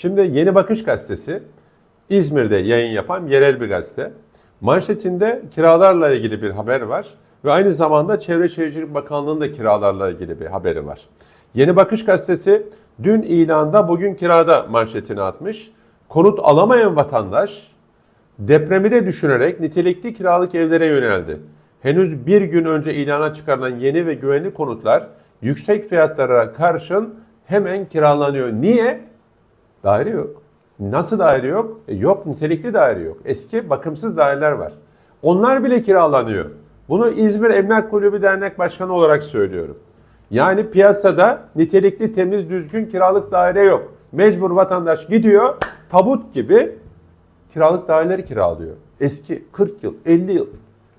Şimdi Yeni Bakış Gazetesi İzmir'de yayın yapan yerel bir gazete. Manşetinde kiralarla ilgili bir haber var ve aynı zamanda Çevre Şehircilik Bakanlığı'nın da kiralarla ilgili bir haberi var. Yeni Bakış Gazetesi dün ilanda bugün kirada manşetini atmış. Konut alamayan vatandaş depremi de düşünerek nitelikli kiralık evlere yöneldi. Henüz bir gün önce ilana çıkarılan yeni ve güvenli konutlar yüksek fiyatlara karşın hemen kiralanıyor. Niye? Daire yok. Nasıl daire yok? E yok nitelikli daire yok. Eski bakımsız daireler var. Onlar bile kiralanıyor. Bunu İzmir Emlak Kulübü Dernek Başkanı olarak söylüyorum. Yani piyasada nitelikli, temiz, düzgün kiralık daire yok. Mecbur vatandaş gidiyor tabut gibi kiralık daireleri kiralıyor. Eski 40 yıl, 50 yıl.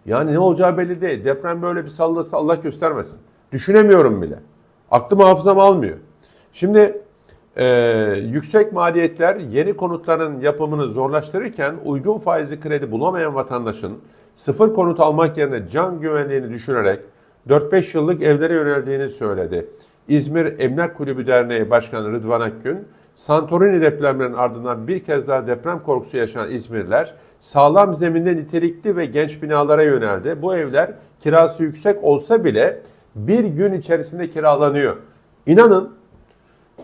Yani ne olacağı belli değil. Deprem böyle bir sallasa Allah göstermesin. Düşünemiyorum bile. Aklım hafızam almıyor. Şimdi e, yüksek maliyetler yeni konutların yapımını zorlaştırırken uygun faizli kredi bulamayan vatandaşın sıfır konut almak yerine can güvenliğini düşünerek 4-5 yıllık evlere yöneldiğini söyledi. İzmir Emlak Kulübü Derneği Başkanı Rıdvan Akgün, Santorini depremlerinin ardından bir kez daha deprem korkusu yaşayan İzmirliler sağlam zeminde nitelikli ve genç binalara yöneldi. Bu evler kirası yüksek olsa bile bir gün içerisinde kiralanıyor. İnanın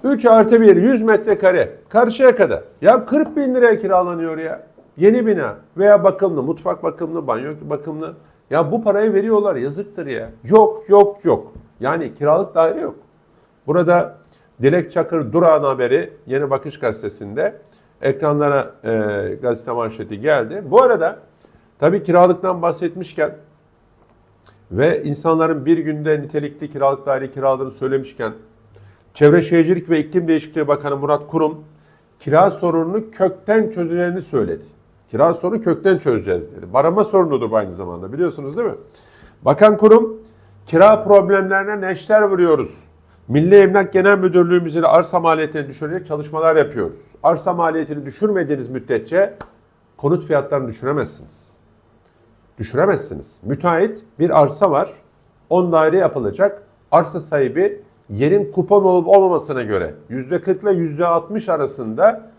3 artı 1 100 metrekare karşıya kadar. Ya 40 bin liraya kiralanıyor ya. Yeni bina veya bakımlı, mutfak bakımlı, banyo bakımlı. Ya bu parayı veriyorlar yazıktır ya. Yok yok yok. Yani kiralık daire yok. Burada Dilek Çakır Durağan haberi Yeni Bakış Gazetesi'nde ekranlara e, gazete manşeti geldi. Bu arada tabii kiralıktan bahsetmişken ve insanların bir günde nitelikli kiralık daire kiraladığını söylemişken Çevre Şehircilik ve İklim Değişikliği Bakanı Murat Kurum kira sorununu kökten çözeceğini söyledi. Kira sorunu kökten çözeceğiz dedi. Barınma sorunudur aynı zamanda biliyorsunuz değil mi? Bakan Kurum kira problemlerine neşter vuruyoruz. Milli Emlak Genel Müdürlüğümüz ile arsa maliyetini düşürecek çalışmalar yapıyoruz. Arsa maliyetini düşürmediğiniz müddetçe konut fiyatlarını düşüremezsiniz. Düşüremezsiniz. Müteahhit bir arsa var. 10 daire yapılacak. Arsa sahibi yerin kupon olup olmamasına göre %40 ile %60 arasında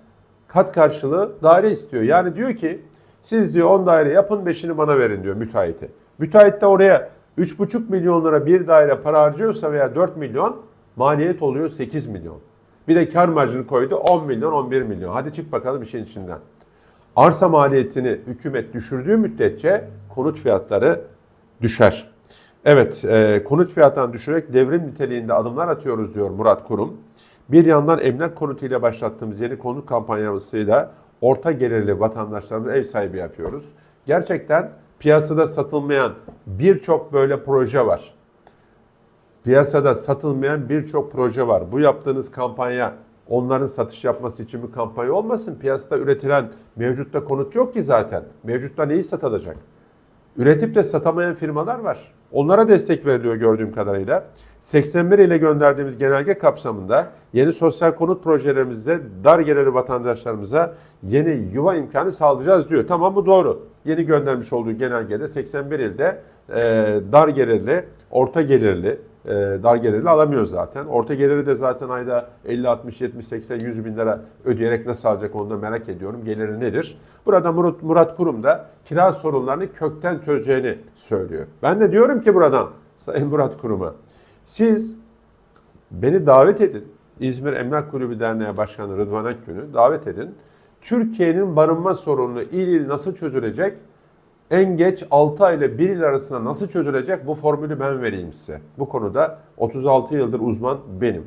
kat karşılığı daire istiyor. Yani diyor ki siz diyor 10 daire yapın 5'ini bana verin diyor müteahhite. Müteahhit de oraya 3,5 milyon lira bir daire para harcıyorsa veya 4 milyon maliyet oluyor 8 milyon. Bir de kar marjını koydu 10 milyon 11 milyon. Hadi çık bakalım işin içinden. Arsa maliyetini hükümet düşürdüğü müddetçe konut fiyatları düşer. Evet, e, konut fiyatlarını düşürerek devrim niteliğinde adımlar atıyoruz diyor Murat Kurum. Bir yandan emlak konutuyla başlattığımız yeni konut kampanyasıyla orta gelirli vatandaşlarımıza ev sahibi yapıyoruz. Gerçekten piyasada satılmayan birçok böyle proje var. Piyasada satılmayan birçok proje var. Bu yaptığınız kampanya onların satış yapması için bir kampanya olmasın. Piyasada üretilen mevcutta konut yok ki zaten. Mevcutta neyi satılacak? Üretip de satamayan firmalar var. Onlara destek veriliyor gördüğüm kadarıyla. 81 ile gönderdiğimiz genelge kapsamında yeni sosyal konut projelerimizde dar gelirli vatandaşlarımıza yeni yuva imkanı sağlayacağız diyor. Tamam bu doğru. Yeni göndermiş olduğu genelgede 81 ilde e, dar gelirli, orta gelirli, e, dar gelirli alamıyor zaten. Orta geliri de zaten ayda 50, 60, 70, 80, 100 bin lira ödeyerek nasıl alacak onu da merak ediyorum. Geliri nedir? Burada Murat, Murat Kurum da kira sorunlarını kökten çözeceğini söylüyor. Ben de diyorum ki buradan Sayın Murat Kurum'a siz beni davet edin. İzmir Emlak Kulübü Derneği Başkanı Rıdvan Akgün'ü davet edin. Türkiye'nin barınma sorunu il il nasıl çözülecek? En geç 6 ay ile 1 yıl arasında nasıl çözülecek bu formülü ben vereyim size. Bu konuda 36 yıldır uzman benim.